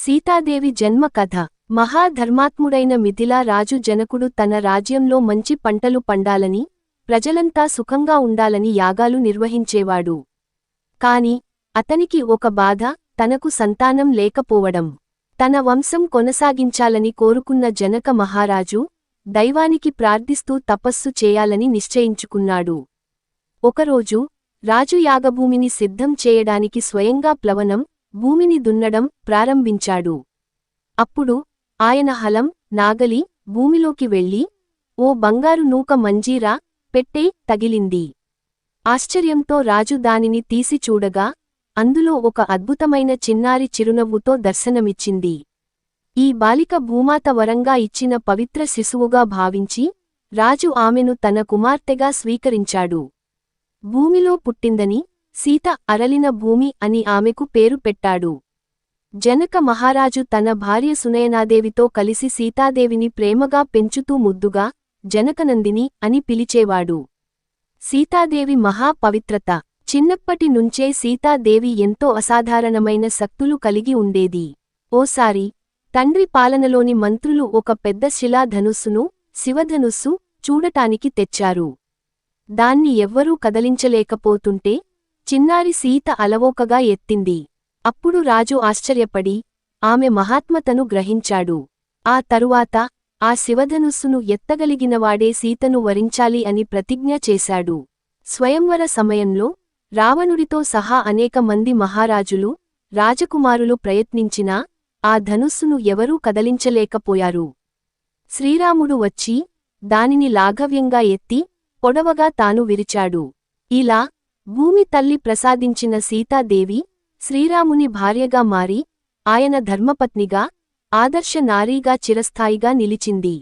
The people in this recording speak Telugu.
సీతాదేవి జన్మ కథ. మహాధర్మాత్ముడైన మిథిలా రాజు జనకుడు తన రాజ్యంలో మంచి పంటలు పండాలని ప్రజలంతా సుఖంగా ఉండాలని యాగాలు నిర్వహించేవాడు. కాని అతనికి ఒక బాధ తనకు సంతానం లేకపోవడం. తన వంశం కొనసాగించాలని కోరుకున్న జనక మహారాజు దైవానికి ప్రార్థిస్తూ తపస్సు చేయాలని నిశ్చయించుకున్నాడు. ఒకరోజు రాజు యాగభూమిని సిద్ధం చేయడానికి స్వయంగా ప్లవనం భూమిని దున్నడం ప్రారంభించాడు. అప్పుడు ఆయన హలం నాగలి భూమిలోకి వెళ్ళి ఓ బంగారు నూక మంజీరా పెట్టే తగిలింది. ఆశ్చర్యంతో రాజు దానిని తీసి చూడగా అందులో ఒక అద్భుతమైన చిన్నారి చిరునవ్వుతో దర్శనమిచ్చింది. ఈ బాలిక భూమాత వరంగా ఇచ్చిన పవిత్ర శిశువుగా భావించి రాజు ఆమెను తన కుమార్తెగా స్వీకరించాడు. భూమిలో పుట్టిందని సీత అరలిన భూమి అని ఆమెకు పేరు పెట్టాడు. జనక మహారాజు తన భార్య సునయనాదేవితో కలిసి సీతాదేవిని ప్రేమగా పెంచుతూ ముద్దుగా జనకనందిని అని పిలిచేవాడు. సీతాదేవి మహా పవిత్రత చిన్నప్పటి నుంచే సీతాదేవి ఎంతో అసాధారణమైన శక్తులు కలిగి ఉండేది. ఓసారి తండ్రి పాలనలోని మంత్రులు ఒక పెద్ద శిలాధనుస్సును శివధనుస్సు చూడటానికి తెచ్చారు. దాన్ని ఎవ్వరూ కదలించలేకపోతుంటే చిన్నారి సీత అలవోకగా ఎత్తింది. అప్పుడు రాజు ఆశ్చర్యపడి ఆమె మహాత్మతను గ్రహించాడు. ఆ తరువాత ఆ శివధనుస్సును ఎత్తగలిగినవాడే సీతను వరించాలి అని ప్రతిజ్ఞ చేశాడు. స్వయంవర సమయంలో రావణుడితో సహా అనేక మంది మహారాజులు రాజకుమారులు ప్రయత్నించినా ఆ ధనుస్సును ఎవరూ కదలించలేకపోయారు. శ్రీరాముడు వచ్చి దానిని లాఘవ్యంగా ఎత్తి పొడవగా తాను విరిచాడు. ఇలా భూమి తల్లి ప్రసాదించిన సీతాదేవి శ్రీరాముని భార్యగా మారి ఆయన ధర్మపత్నిగా ఆదర్శ నారీగా చిరస్థాయిగా నిలిచింది.